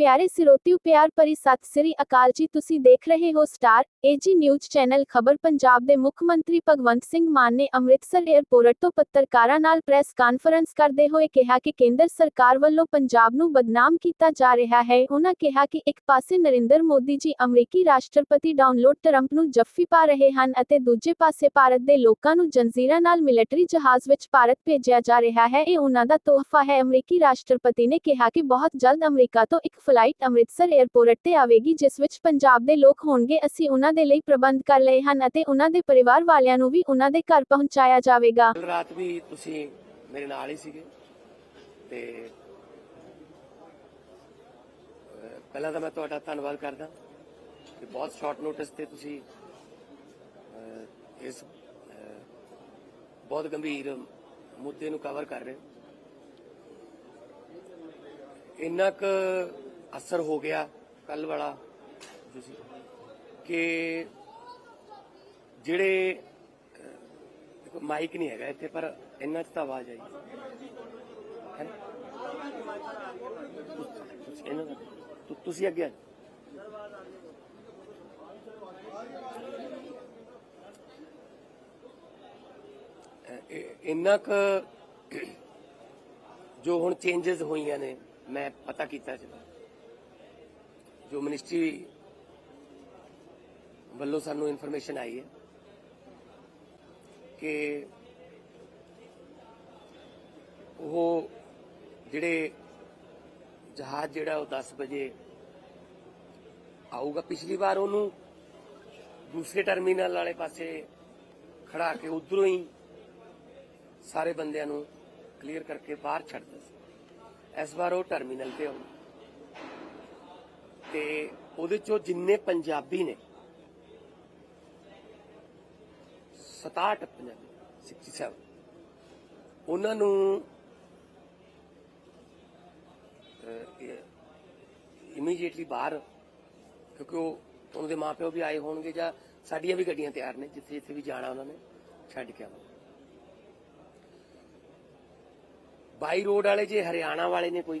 ਪਿਆਰੇ ਸਿਰੋਤਿਓ ਪਿਆਰ ਭਰੀ ਸਤਿ ਸ੍ਰੀ ਅਕਾਲ ਜੀ। ਤੁਸੀਂ ਦੇਖ ਰਹੇ ਹੋ ਸਟਾਰ ਏਜੀ ਨਿਊਜ਼ ਚੈਨਲ ਖਬਰ ਪੰਜਾਬ ਦੇ ਮੁੱਖ ਮੰਤਰੀ ਭਗਵੰਤ ਸਿੰਘ ਮਾਨ ਨੇ ਅੰਮ੍ਰਿਤਸਰ 에ਅਰਪੋਰਟ ਤੋਂ ਪੱਤਰਕਾਰਾਂ ਨਾਲ ਪ੍ਰੈਸ ਕਾਨਫਰੰਸ ਕਰਦੇ ਹੋਏ ਕਿਹਾ ਕਿ ਕੇਂਦਰ ਸਰਕਾਰ ਵੱਲੋਂ ਪੰਜਾਬ ਨੂੰ ਬਦਨਾਮ ਕੀਤਾ ਜਾ ਰਿਹਾ ਹੈ। ਉਹਨਾਂ ਕਿਹਾ ਕਿ ਇੱਕ ਪਾਸੇ ਨਰਿੰਦਰ ਮੋਦੀ ਜੀ ਅਮਰੀਕੀ ਰਾਸ਼ਟਰਪਤੀ ਡਾਊਨਲੋਡ ਟਰੰਪ ਨੂੰ ਜੱਫੀ ਪਾ ਰਹੇ ਹਨ ਅਤੇ ਦੂਜੇ ਪਾਸੇ ਭਾਰਤ ਦੇ ਲੋਕਾਂ ਨੂੰ ਜੰਜੀਰਾਂ ਨਾਲ ਮਿਲਟਰੀ ਜਹਾਜ਼ ਵਿੱਚ ਭਾਰਤ ਭੇਜਿਆ ਜਾ ਰਿਹਾ ਹੈ। ਇਹ ਉਹਨਾਂ ਦਾ ਤੋਹਫਾ ਹੈ। ਅਮਰੀਕੀ ਰਾਸ਼ਟਰਪਤੀ ਨੇ ਕਿਹਾ ਕਿ ਬਹੁਤ ਜਲਦ ਅਮਰੀਕਾ ਤੋਂ ਇੱਕ ਫਲਾਈਟ ਅੰਮ੍ਰਿਤਸਰ 에ਅਰਪੋਰਟ ਤੇ ਆਵੇਗੀ, ਜਿਸ ਵਿੱਚ ਪੰਜਾਬ ਦੇ ਲੋਕ ਹੋਣਗੇ। ਅਸੀਂ ਉਹਨਾਂ ਦੇ ਲਈ ਪ੍ਰਬੰਧ ਕਰ ਲਏ ਹਨ ਅਤੇ ਉਹਨਾਂ ਦੇ ਪਰਿਵਾਰ ਵਾਲਿਆਂ ਨੂੰ ਵੀ ਉਹਨਾਂ ਦੇ ਘਰ ਪਹੁੰਚਾਇਆ ਜਾਵੇਗਾ। ਰਾਤ ਵੀ ਤੁਸੀਂ ਮੇਰੇ ਨਾਲ ਹੀ ਸੀਗੇ ਤੇ ਪਹਿਲਾਂ ਤਾਂ ਮੈਂ ਤੁਹਾਡਾ ਧੰਨਵਾਦ ਕਰਦਾ ਕਿ ਬਹੁਤ ਸ਼ਾਰਟ ਨੋਟਿਸ ਤੇ ਤੁਸੀਂ ਇਸ ਬਹੁਤ ਗੰਭੀਰ ਮੁੱਦੇ ਨੂੰ ਕਵਰ ਕਰ ਰਹੇ ਹੋ। ਇੰਨਾ ਕੁ ਅਸਰ ਹੋ ਗਿਆ ਕੱਲ ਵਾਲਾ ਤੁਸੀਂ ਕਿ ਜਿਹੜੇ ਦੇਖੋ ਮਾਈਕ ਨਹੀਂ ਹੈਗਾ ਇੱਥੇ, ਪਰ ਇੰਨਾ ਚ ਤਾਂ ਆਵਾਜ਼ ਆਈ। ਹੈ? ਤੁਸੀਂ- ਇਹਨਾਂ ਦਾ- ਤੁਸੀਂ ਅੱਗੇ ਆ ਇੰਨਾ ਕੁ ਜੋ ਹੁਣ ਚੇਂਜਸ ਹੋਈਆਂ ਨੇ, ਮੈਂ ਪਤਾ ਕੀਤਾ ਜੀ ਜੋ ਮਿਨਿਸਟਰੀ ਵੱਲੋਂ ਸਾਨੂੰ ਇਨਫੋਰਮੇਸ਼ਨ ਆਈ ਹੈ ਕਿ ਉਹ ਜਿਹੜੇ ਜਹਾਜ਼ ਜਿਹੜਾ ਉਹ 10 ਵਜੇ ਆਊਗਾ, ਪਿਛਲੀ ਵਾਰ ਉਹਨੂੰ ਦੂਸਰੇ ਟਰਮੀਨਲ ਵਾਲੇ ਪਾਸੇ ਖੜਾ ਕੇ ਉਧਰੋਂ ਹੀ ਸਾਰੇ ਬੰਦਿਆਂ ਨੂੰ ਕਲੀਅਰ ਕਰਕੇ ਬਾਹਰ ਛੱਡਦਾ ਸੀ। ਇਸ ਵਾਰ ਉਹ ਟਰਮੀਨਲ ਤੇ ਆਉਣਾ ਤੇ ਉਹਦੇ ਚੋਂ ਜਿੰਨੇ ਪੰਜਾਬੀ ਨੇ 67 ਪੰਜਾਬੀ 67 ਉਹਨਾਂ ਨੂੰ ਇਮੀਡੀਏਟਲੀ ਬਾਹਰ, ਕਿਉਂਕਿ ਉਹ ਉਹਨਾਂ ਦੇ ਮਾਪਿਓ ਵੀ ਆਏ ਹੋਣਗੇ ਜਾਂ ਸਾਡੀਆਂ ਵੀ ਗੱਡੀਆਂ ਤਿਆਰ ਨੇ, ਜਿੱਥੇ ਜਿੱਥੇ ਵੀ ਜਾਣਾ ਉਹਨਾਂ ਨੇ, ਛੱਡ ਕੇ ਆਵਾਂਗੇ। ਬਾਈ ਰੋਡ ਵਾਲੇ ਜੇ ਹਰਿਆਣਾ ਵਾਲੇ ਨੇ ਕੋਈ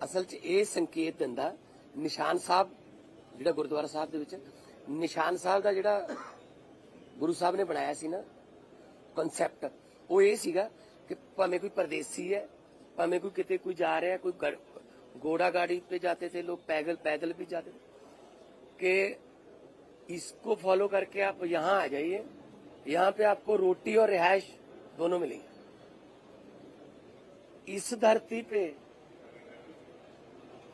ਅਸਲ 'ਚ ਇਹ ਸੰਕੇਤ ਦਿੰਦਾ ਨਿਸ਼ਾਨ ਸਾਹਿਬ ਜਿਹੜਾ ਗੁਰਦੁਆਰਾ ਸਾਹਿਬ ਦੇ ਵਿੱਚ ਨਿਸ਼ਾਨ ਸਾਹਿਬ ਦਾ ਜਿਹੜਾ ਗੁਰੂ ਸਾਹਿਬ ਨੇ ਬਣਾਇਆ ਸੀ ਨਾ ਕਨਸੈਪਟ ਉਹ ਇਹ ਸੀਗਾ ਕਿ ਭਾਵੇਂ ਕੋਈ ਪਰਦੇਸੀ ਹੈ ਭਾਵੇਂ ਕੋਈ ਕਿਤੇ ਕੋਈ ਜਾ ਰਿਹਾ ਕੋਈ ਗੜ- घोड़ा गाड़ी पे जाते थे लोग पैदल पैदल भी जाते थे कि इसको फॉलो करके आप यहाँ आ जाइए यहाँ पे आपको रोटी और रिहायश दोनों मिलेंगे इस धरती पे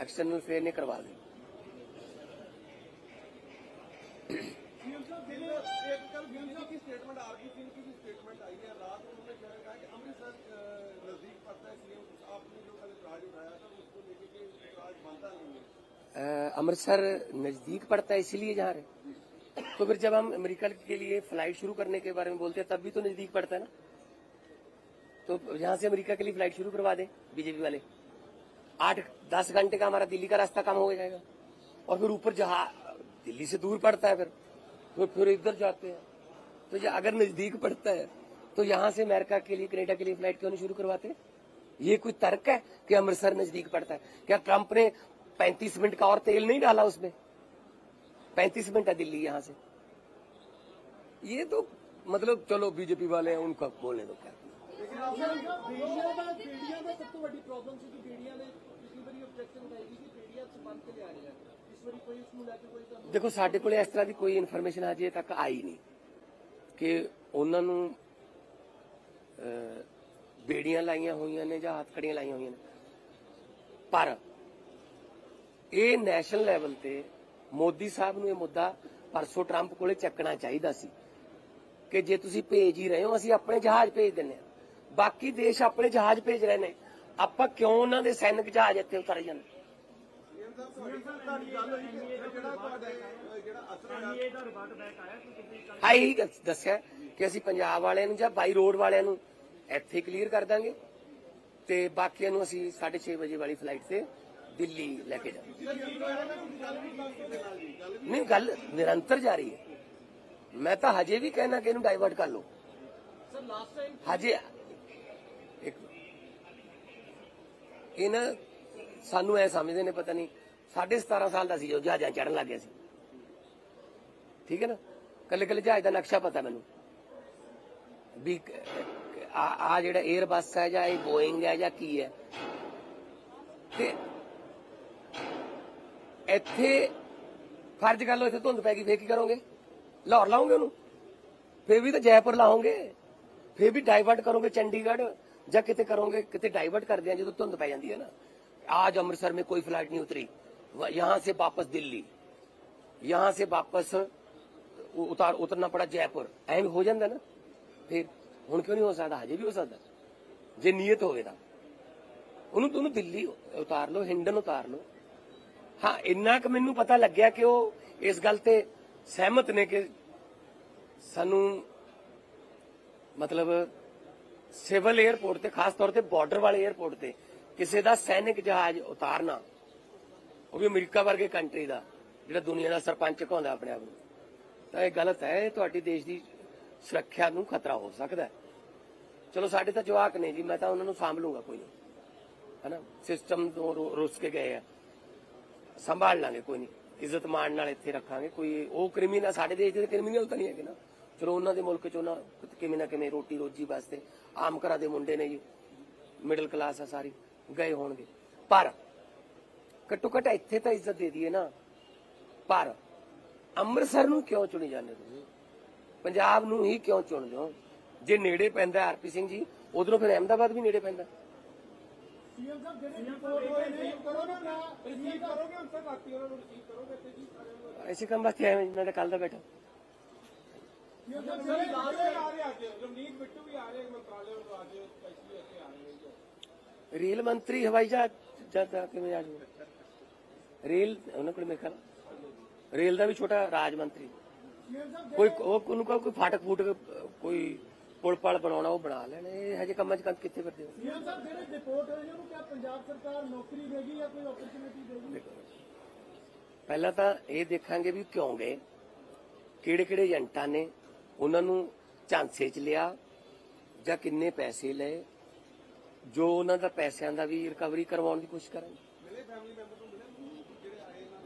एक्सटर्नल फेयर ने करवा दी। अमृतसर नज़दीक पड़ता है, इसीलिए जहाँ रहे तो फिर जब हम अमेरिका के लिए फ़्लाइट शुरू करने के बारे में बोलते हैं, तब भी तो नज़दीक पड़ता है ना? तो यहाँ से अमेरिका के लिए फ़्लाइट शुरू करवा दें, बीजेपी वाले। आठ दस घंटे का हमारा दिल्ली का रास्ता कम हो जाएगा। और फिर ऊपर जहा, दिल्ली से दूर पड़ता है फिर। तो फिर इधर जाते हैं। तो ये अगर नज़दीक पड़ता है तो यहाँ से अमेरिका के लिए, कनेडा के लिए फ़्लाइट क्यों नहीं शुरू करवाते? ये कोई तर्क है कि अमृतसर नज़दीक पड़ता है? क्या ट्रंप ने 35 मिनट का और तेल नहीं डाला उसमें? 35 मिनट है दिल्ली यहाँ से। ये तो मतलब चलो बीजेपी वाले हैं, उनका बोलने दो क्या? ਦੇਖੋ, ਸਾਡੇ ਕੋਲੇ ਇਸ ਤਰ੍ਹਾਂ ਦੀ ਕੋਈ ਇਨਫੋਰਮੇਸ਼ਨ ਅਜੇ ਤੱਕ ਆਈ ਨਹੀਂ ਕਿ ਉਹਨਾਂ ਨੂੰ ਬੇੜੀਆਂ ਲਾਈਆਂ ਹੋਈਆਂ ਨੇ ਜਾਂ ਹੱਥਕੜੀਆਂ ਲਾਈਆਂ ਹੋਈਆਂ ਨੇ। ਪਰ ਇਹ ਨੈਸ਼ਨਲ ਲੈਵਲ ਤੇ ਮੋਦੀ ਸਾਹਿਬ ਨੂੰ ਇਹ ਮੁੱਦਾ ਪਰਸੋਂ ਟਰੰਪ ਕੋਲੇ ਚੱਕਣਾ ਚਾਹੀਦਾ ਸੀ ਕਿ ਜੇ ਤੁਸੀਂ ਭੇਜ ਹੀ ਰਹੇ ਹੋ, ਅਸੀਂ ਆਪਣੇ ਜਹਾਜ਼ ਭੇਜ ਦਿੰਨੇ ਆ ਬਾਕੀ ਦੇਸ਼ ਆਪਣੇ ਜਹਾਜ਼ ਭੇਜ ਰਹੇ ਨੇ। ਆਪਾਂ ਕਿਉਂ ਉਹਨਾਂ ਦੇ ਸੈਨਿਕ ਜਹਾਜ਼ ਇੱਥੇ ਉਤਾਰੇ ਜਾਂਦੇ? ਤੁਹਾਡੀ ਗੱਲ ਹੋਈ ਕਿ ਜਿਹੜਾ ਤੁਹਾਡੇ ਜਿਹੜਾ ਅਸਰ ਹੋਇਆ ਹਾਂ ਇਹੀ ਗੱਲ ਦੱਸਿਆ ਕਿ ਅਸੀਂ ਪੰਜਾਬ ਵਾਲਿਆਂ ਨੂੰ ਜਾਂ ਬਾਈ ਰੋਡ ਵਾਲਿਆਂ ਨੂੰ ਇੱਥੇ ਕਲੀਅਰ ਕਰ ਦਾਂਗੇ ਤੇ ਬਾਕੀਆਂ ਨੂੰ ਅਸੀਂ 6:30 ਵਜੇ ਵਾਲੀ ਫਲਾਈਟ ਤੇ ਦਿੱਲੀ ਲੈ ਕੇ ਜਾਵਾਂਗੇ। ਨਹੀਂ, ਗੱਲ ਨਿਰੰਤਰ ਜਾਰੀ ਹੈ। ਮੈਂ ਤਾਂ ਹਜੇ ਵੀ ਕਹਿਣਾ ਕਿ ਇਹਨੂੰ ਡਾਈਵਰਟ ਕਰ ਲਓ। ਸਰ ਲਾਸਟ ਟਾਈਮ ਹਜੇ ਇੱਕ ਇਹ ਨਾ ਸਾਨੂੰ ਐ ਸਮਝਦੇ ਨੇ, ਪਤਾ ਨਹੀਂ ਸਾਢੇ 17 ਸਾਲ ਦਾ ਸੀ ਜਦੋਂ ਜਹਾਜ਼ਾਂ ਚੜਨ ਲੱਗ ਗਿਆ ਸੀ। ਠੀਕ ਹੈ ਨਾ? ਕੱਲੇ ਕੱਲੇ ਜਹਾਜ਼ ਦਾ ਨਕਸ਼ਾ ਪਤਾ ਮੈਨੂੰ। ਵੀ ਆ ਜਿਹੜਾ 에ਅਰਬਸ ਹੈ ਜਾਂ ਇਹ ਬੋਇੰਗ ਹੈ ਜਾਂ ਕੀ ਹੈ। ਤੇ ਇੱਥੇ ਫਰਜ਼ ਕਰ ਲਓ ਇੱਥੇ ਧੁੰਦ ਪੈ ਗਈ, ਫੇਰ ਕੀ ਕਰੋਗੇ? ਲਾਹੌਰ ਲਾਉਂਗੇ ਉਹਨੂੰ? ਫੇਰ ਵੀ ਤਾਂ ਜੈਪੁਰ ਲਾਉਂਗੇ ਫੇਰ ਵੀ ਡਾਈਵਰਟ ਕਰੋਗੇ ਚੰਡੀਗੜ੍ਹ ਜਾਂ ਕਿਤੇ ਕਰੋਗੇ, ਕਿਤੇ ਡਾਈਵਰਟ ਕਰਦੇ ਆ ਜਦੋਂ ਧੁੰਦ ਪੈ ਜਾਂਦੀ ਹੈ ਨਾ। ਆਜ ਅੰਮ੍ਰਿਤਸਰ में ਕੋਈ ਫਲਾਈਟ ਨਹੀਂ ਉਤਰੀ। यहाँ से वापस दिल्ली। यहाँ से वापस उतार उतरना पड़ा ਜੈਪੁਰ ਐਂ ਹੋ ਜਾਂਦਾ ਨਾ ਫਿਰ ਹੁਣ ਕਿਉਂ ਨਹੀਂ ਹੋ ਸਕਦਾ ਹਜੇ ਵੀ ਹੋ ਸਕਦਾ ਜੇ ਨੀਅਤ ਹੋਵੇ ਤਾਂ ਉਹਨੂੰ ਤੁਹਾਨੂੰ ਦਿੱਲੀ ਉਤਾਰ ਲਓ ਹਿੰਡਨ ਉਤਾਰ ਲਓ ਹਾਂ ਇੰਨਾ ਕਿ ਮੈਨੂੰ ਪਤਾ ਲੱਗਿਆ ਕਿ ਉਹ ਇਸ ਗੱਲ ਤੇ ਸਹਿਮਤ ਨੇ ਕਿ ਸਾਨੂੰ ਮਤਲਬ ਸਿਵਲ 에ਅਰਪੋਰਟ ਤੇ ਖਾਸ ਤੌਰ ਤੇ ਬਾਰਡਰ ਵਾਲੇ 에ਅਰਪੋਰਟ ਤੇ ਕਿਸੇ ਦਾ ਸੈਨਿਕ ਜਹਾਜ਼ ਉਤਾਰਨਾ ਉਹ ਵੀ ਅਮਰੀਕਾ ਵਰਗੇ ਕੰਟਰੀ ਦਾ, ਜਿਹੜਾ ਦੁਨੀਆ ਦਾ ਸਰਪੰਚ ਕਹਾਉਂਦਾ ਆਪਣੇ ਆਪ ਨੂੰ। ਤਾਂ ਇਹ ਗਲਤ ਹੈ, ਇਹ ਤੁਹਾਡੀ ਦੇਸ਼ ਦੀ ਸੁਰੱਖਿਆ ਨੂੰ ਖਤਰਾ ਹੋ ਸਕਦਾ ਹੈ। ਚਲੋ ਸਾਡੇ ਤਾਂ ਜਵਾਕ ਨੇ ਜੀ, ਮੈਂ ਤਾਂ ਉਹਨਾਂ ਨੂੰ ਸਾਂਭ ਲੂੰਗਾ ਕੋਈ ਨਹੀਂ। ਹੈਨਾ? ਸਿਸਟਮ ਤੋਂ ਰੁੱਸ ਕੇ ਗਏ ਆ। ਸੰਭਾਲ ਲਾਂਗੇ ਕੋਈ ਨਹੀਂ। ਇੱਜ਼ਤ ਮਾਣ ਨਾਲ ਇੱਥੇ ਰੱਖਾਂਗੇ। ਕੋਈ ਉਹ ਕ੍ਰਿਮੀਨਲ ਸਾਡੇ ਦੇਸ਼ ਦੇ ਕ੍ਰਿਮੀਨਲ ਤਾਂ ਨਹੀਂ ਹੈਗੇ ਨਾ। ਚਲੋ ਉਹਨਾਂ ਦੇ ਮੁਲਕ ਚ ਉਹਨਾਂ ਕਿਵੇਂ ਨਾ ਕਿਵੇਂ ਰੋਟੀ ਰੋਜੀ ਵਾਸਤੇ ਆਮ ਘਰਾਂ ਦੇ ਮੁੰਡੇ ਨੇ ਜੀ। ਮਿਡਲ ਕਲਾਸ ਆ ਸਾਰੀ, ਗਏ ਹੋਣਗੇ। ਪਰ ਘੱਟੋ ਘੱਟ ਇੱਥੇ ਤਾਂ ਇੱਜ਼ਤ ਦੇ ਦਈਏ ਨਾ। ਪਰ ਅੰਮ੍ਰਿਤਸਰ ਨੂੰ ਕਿਉਂ ਚੁਣੀ ਜਾਂਦੇ ਤੁਸੀਂ? ਪੰਜਾਬ ਨੂੰ ਹੀ ਕਿਉਂ ਚੁਣਦੇ ਹੋ? ਜੇ ਨੇੜੇ ਪੈਂਦਾ ਆਰਪੀ ਸਿੰਘ ਜੀ ਉਧਰੋਂ ਫਿਰ ਅਹਿਮਦਾਬਾਦ ਵੀ ਨੇੜੇ ਪੈਂਦਾ। ਸੀਐਮ ਸਾਹਿਬ ਜਿਹੜੇ ਰਿਪੋਰਟ ਹੋਏ ਨੇ ਕਰੋ ਨਾ ਨਾ ਰਿਸੀਵ ਕਰੋਗੇ ਹੁਣ ਤੱਕ ਰਾਤੀ ਉਹਨਾਂ ਨੂੰ ਰਿਸੀਵ ਕਰੋਗੇ ਤੇ ਜੀ ਐਸੇ ਕੰਮ ਵਾਸਤੇ ਆਏ ਮੈਂ ਤਾਂ ਕੱਲ ਦਾ ਬੈਠਾ। ਸੀਐਮ ਸਾਹਿਬ ਜਿਹੜੇ ਲਾਸਟ ਆ ਰਹੇ ਅੱਜ ਰਮਨੀਤ ਬਿੱਟੂ ਵੀ ਆ ਰਹੇ ਮੰਤਰਾਲੇ ਤੋਂ ਅੱਜ ਸਪੈਸ਼ਲੀ ਇੱਥੇ ਆ ਰਹੇ ਨੇ ਰੇਲ ਮੰਤਰੀ ਹਵਾਈ ਜਹਾਜ਼ ਜਾਂਦਾ ਕਿਵੇਂ ਆ ਜਾਊਗਾ ਰੇਲ ਉਹਨਾਂ ਕੋਲ ਮੇਰੇ ਖਿਆਲ ਰੇਲ ਦਾ ਵੀ ਛੋਟਾ ਰਾਜ ਮੰਤਰੀ। ਕੋਈ ਉਹ ਉਹਨੂੰ ਕਹੋ ਕੋਈ ਫਾਟਕ ਫੂਟਕ ਕੋਈ ਪੁਲ ਪਲ ਬਣਾਉਣਾ ਉਹ ਬਣਾ ਲੈਣ। ਇਹ ਹਜੇ ਕੰਮਾਂ 'ਚ ਕੰਮ ਕਿੱਥੇ ਫਿਰਦੇ ਹੋ? ਸੀਐਮ ਸਾਹਿਬ ਜਿਹੜੇ ਰਿਪੋਰਟ ਹੋਏ ਨੇ ਉਹਨੂੰ ਕਿਹਾ ਪੰਜਾਬ ਸਰਕਾਰ ਨੌਕਰੀ ਦੇਗੀ ਜਾਂ ਕੋਈ ਓਪਰਚੁਨਿਟੀ ਦੇਗੀ ਦੇਖੋ। ਪਹਿਲਾਂ ਤਾਂ ਇਹ ਦੇਖਾਂਗੇ ਵੀ ਕਿਉਂ ਗਏ। ਕਿਹੜੇ ਕਿਹੜੇ ਏਜੰਟਾਂ ਨੇ ਉਹਨਾਂ ਨੂੰ ਝਾਂਸੇ 'ਚ ਲਿਆ ਜਾਂ ਕਿੰਨੇ ਪੈਸੇ ਲਏ ਜੋ ਉਹਨਾਂ ਦਾ ਪੈਸਿਆਂ ਦਾ ਵੀ ਰਿਕਵਰੀ ਕਰਵਾਉਣ ਦੀ ਕੋਸ਼ਿਸ਼ ਕਰਾਂਗੇ। ਮਿਲੇ ਫੈਮਿਲੀ ਮੈਂਬਰ ਨੂੰ ਮਿਲੇ ਜਿਹੜੇ ਆਏ ਨਾ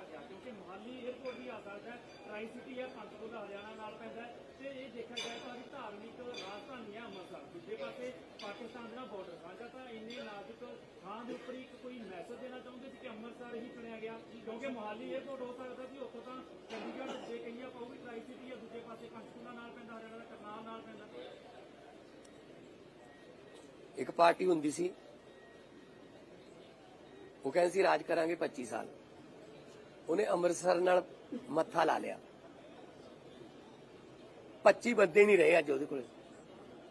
ਕੀਤਾ ਗਿਆ ਕਿਉਂਕਿ ਮੁਹਾਲੀ 에ਅਰਪੋਰਟ ਵੀ ਆ ਸਕਦਾ ਹੈ ਟਰਾਈ ਸਿਟੀ ਹੈ ਪੰਚਕੂਲਾ ਹਰਿਆਣਾ ਨਾਲ ਪੈਂਦਾ ਹੈ, ਤੇ ਇਹ ਦੇਖਿਆ ਜਾਏ ਤਾਂ ਵੀ ਧਾਰਮਿਕ ਰਾਜਧਾਨੀ ਹੈ ਅੰਮ੍ਰਿਤਸਰ। ਦੂਜੇ ਪਾਸੇ ਪਾਕਿਸਤਾਨ ਦਾ ਬਾਰਡਰ ਸਾਂਝਾ ਤਾਂ ਇੰਨੇ ਨਾਜ਼ੁਕ ਥਾਂ ਦੇ ਉੱਪਰ ਇੱਕ ਕੋਈ ਮੈਸੇਜ ਦੇਣਾ ਚਾਹੁੰਦੇ ਸੀ ਕਿ ਅੰਮ੍ਰਿਤਸਰ ਹੀ ਚੁਣਿਆ ਗਿਆ? ਕਿਉਂਕਿ ਮੁਹਾਲੀ 에ਅਰਪੋਰਟ ਹੋ ਸਕਦਾ ਸੀ, ਉੱਥੋਂ ਤਾਂ ਚੰਡੀਗੜ੍ਹ ਜੇ ਕਹੀਏ ਆਪਾਂ, ਉਹ ਵੀ ਟਰਾਈ ਸਿਟੀ ਹੈ ਦੂਜੇ ਪਾਸੇ ਪੰਚਕੂਲਾ ਨਾਲ ਪੈਂਦਾ, ਹਰਿਆਣਾ ਦਾ ਕਰਨਾਲ ਨਾਲ ਪੈਂਦਾ। ਇੱਕ ਪਾਰਟੀ ਹੁੰਦੀ ਸੀ, ਉਹ ਕਹਿੰਦੇ ਸੀ, ਰਾਜ ਕਰਾਂਗੇ 25 ਸਾਲ। ਉਹਨੇ ਅੰਮ੍ਰਿਤਸਰ ਨਾਲ ਮੱਥਾ ਲਾ ਲਿਆ। 25 ਬੰਦੇ ਨਹੀਂ ਰਹੇ ਅੱਜ ਉਹਦੇ ਕੋਲੇ।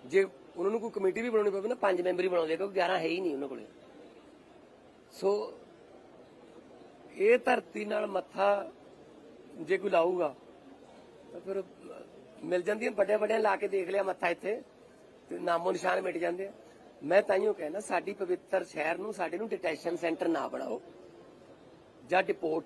ਜੇ ਉਹਨਾਂ ਨੂੰ ਕੋਈ ਕਮੇਟੀ ਵੀ ਬਣਾਉਣੀ ਪਵੇ ਨਾ, ਪੰਜ ਮੈਂਬਰ ਹੀ ਬਣਾਉਂਦੇ ਕਿਉਂਕਿ 11 ਹੈ ਹੀ ਨਹੀਂ ਉਹਨਾਂ ਕੋਲੇ। ਸੋ ਇਹ ਧਰਤੀ ਨਾਲ ਮੱਥਾ ਜੇ ਕੋਈ ਲਾਊਗਾ, ਤਾਂ ਫਿਰ ਮਿਲ ਜਾਂਦੀਆਂ ਵੱਡੇ ਵੱਡੇ ਲਾ ਕੇ ਦੇਖ ਲਿਆ ਮੱਥਾ ਇੱਥੇ, ਤੇ ਨਾਮੋ ਨਿਸ਼ਾਨ ਮਿਟ ਜਾਂਦੇ ਆ। ਮੈਂ ਤਾਈਓ ਕਹਿਣਾ, ਸਾਡੀ ਪਵਿੱਤਰ ਸ਼ਹਿਰ ਨੂੰ, ਸਾਡੇ ਨੂੰ ਡਿਟੈਸ਼ਨ ਸੈਂਟਰ ਨਾ ਬਣਾਓ। ਜਾਂ ਡਿਪੋਰਟ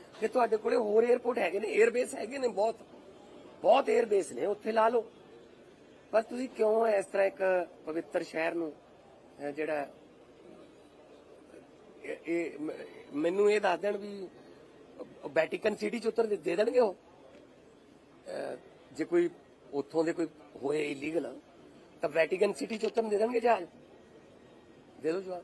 ਫਿਰ ਤੁਹਾਡੇ ਕੋਲੇ ਹੋਰ 에어ਪੋਰਟ ਹੈਗੇ ਨੇ 에ਅਰਬੇਸ ਹੈਗੇ ਨੇ ਬਹੁਤ। ਬਹੁਤ 에ਅਰਬੇਸ ਨੇ, ਉੱਥੇ ਲਾ ਲਓ। ਬਸ ਤੁਸੀਂ ਕਿਉਂ ਇਸ ਤਰ੍ਹਾਂ ਇੱਕ ਪਵਿੱਤਰ ਸ਼ਹਿਰ ਨੂੰ ਜਿਹੜਾ, ਇਹ ਮੈਨੂੰ ਇਹ ਦੱਸ ਦੇਣ ਵੀ ਵੈਟੀਕਨ ਸਿਟੀ ਚ ਉਤਰ ਦੇ ਦੇਣਗੇ ਉਹ? ਜੇ ਕੋਈ ਉੱਥੋਂ ਦੇ ਕੋਈ ਹੋਏ ਇਲੀਗਲ ਤਾਂ ਵੈਟੀਕਨ ਸਿਟੀ ਚ ਉਤਰਨ ਦੇ ਦੇਣਗੇ ਜਹਾਜ਼? ਦੇ ਦਿਓ ਜਵਾਬ।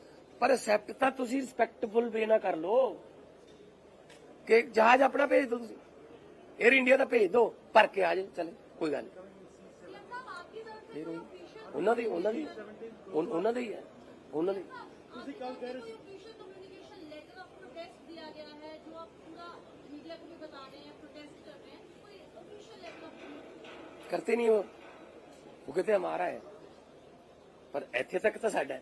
ਪਰ ਅਸੈਪਟ ਤਾਂ ਤੁਸੀਂ ਰਿਸਪੈਕਟਫੁਲ ਵੇ ਨਾ ਕਰ ਲੋ ਕਿ ਜਹਾਜ਼ ਆਪਣਾ ਭੇਜ ਦਿਓ ਤੁਸੀਂ। 에ਅਰ ਇੰਡੀਆ ਦਾ ਭੇਜ ਦਿਓ ਭਰ ਕੇ ਆ ਜਾਓ ਚਲੇ ਕੋਈ ਗੱਲ ਨਹੀਂ। ਉਹਨਾਂ ਦੀ ਉਹਨਾਂ ਦੀ ਉਹਨਾਂ ਦੀ ਹੈ ਉਹਨਾਂ ਦੀ। ਤੁਸੀਂ ਕੱਲ ਕਹਿ ਰਹੇ ਸੀ। करते नहीं वो वो कहते हमारा है पर इतने तक तो साडा है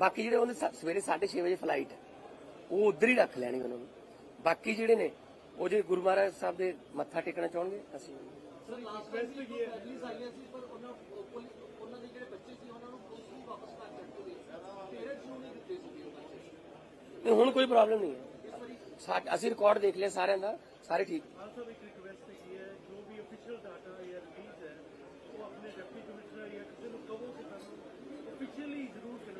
ਬਾਕੀ ਜਿਹੜੇ ਉਹਨੇ ਸਵੇਰੇ 6:30 ਵਜੇ ਫਲਾਈਟ ਹੈ ਉਹ ਉਧਰ ਹੀ ਰੱਖ ਲੈਣੀ ਉਹਨਾਂ ਨੂੰ। ਬਾਕੀ ਜਿਹੜੇ ਨੇ ਉਹ ਜੇ ਗੁਰੂ ਮਹਾਰਾਜ ਸਾਹਿਬ ਦੇ ਮੱਥਾ ਟੇਕਣਾ ਚਾਹਣਗੇ ਅਸੀਂ ਸਰ ਲਾਸਟ ਟਾਈਮ ਵੀ ਫੈਮਿਲੀਜ਼ ਆਈਆਂ ਸੀ ਪਰ ਉਹਨਾਂ ਪੁਲਿਸ- ਉਹਨਾਂ ਦੇ ਜਿਹੜੇ ਬੱਚੇ ਸੀ ਉਹਨਾਂ ਨੂੰ ਪੁਲਿਸ ਨੂੰ ਵਾਪਸ ਕਰ ਦਿੱਤੇ ਗਏ ਪੇਰੈਂਟਸ ਨੂੰ ਨਹੀਂ ਦਿੱਤੇ ਸੀ ਉਹ ਬੱਚੇ। ਨਹੀਂ ਹੁਣ ਕੋਈ ਪ੍ਰੋਬਲਮ ਨਹੀਂ ਹੈ। ਅਸੀਂ ਰਿਕਾਰਡ ਦੇਖ ਲਿਆ ਸਾਰਿਆਂ ਦਾ ਸਾਰੇ ਠੀਕ। ਆਲਸੋ ਇੱਕ ਰਿਕਵੈਸਟ ਹੈਗੀ ਹੈ ਜੋ ਵੀ ਅਫੀਸ਼ੀਅਲ ਡਾਟਾ ਜਾਂ ਰਿਲੀਜ਼ ਹੈ ਉਹ ਆਪਣੇ ਡਿਪਟੀ ਕਮਿਸ਼ਨਰ ਜਾਂ ਕਿਸੇ ਨੂੰ ਕਹੋ ਕਿ ਸਾਨੂੰ ਅਫੀਸ਼ੀਅਲੀ ਜ਼ਰੂਰ ਕਨਵੇ ਕਰਨਾ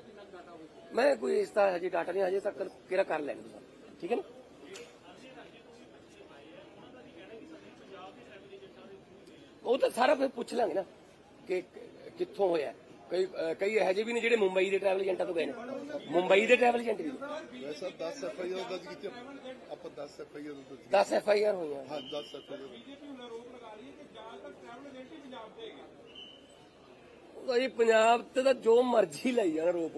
ਮੈਂ ਕੋਈ ਇਸ ਦਾ ਹਜੇ ਡਾਟਾ ਨਹੀਂ ਹਜੇ ਤੱਕ ਕਿਹੜਾ ਕਰ ਲੈਣਾ ਤੁਸੀਂ। ਠੀਕ ਹੈ ਨਾ? ਉਹ ਤਾਂ ਸਾਰਾ ਫਿਰ ਪੁੱਛ ਲਾਂਗੇ ਨਾ ਕਿ ਕਿੱਥੋਂ ਹੋਇਆ। ਕਈ ਕਈ ਇਹੋ ਜਿਹੇ ਵੀ ਨੇ ਜਿਹੜੇ ਮੁੰਬਈ ਦੇ ਟਰੈਵਲ ਏਜੰਟਾਂ ਤੋਂ ਗਏ ਨੇ। ਮੁੰਬਈ ਦੇ ਟਰੈਵਲ ਏਜੰਟ ਵੀ? ਵੈਸੇ 10 ਐਫ ਆਈ ਆਰ ਦਰਜ ਕੀਤੀ ਆਪਾਂ 10 ਐਫ ਆਈ ਆਰ ਦਰਜ 10 ਐਫ ਆਈ ਆਰ ਹੋਈਆਂ। ਹਾਂ 10 ਐਫ ਆਈ ਆਰ ਬੀਜੇਪੀ ਹੁਣ ਆਰੋਪ ਲਗਾ ਰਹੀ ਹੈ ਕਿ ਜ਼ਿਆਦਾਤਰ ਟਰੈਵਲ ਏਜੰਟ ਹੀ ਪੰਜਾਬ ਦੇ ਹੈਗੇ ਉਹ ਜੀ ਪੰਜਾਬ ਤੇ ਤਾਂ ਜੋ ਮਰਜ਼ੀ ਲਈ ਜਾਣ ਰੋਪ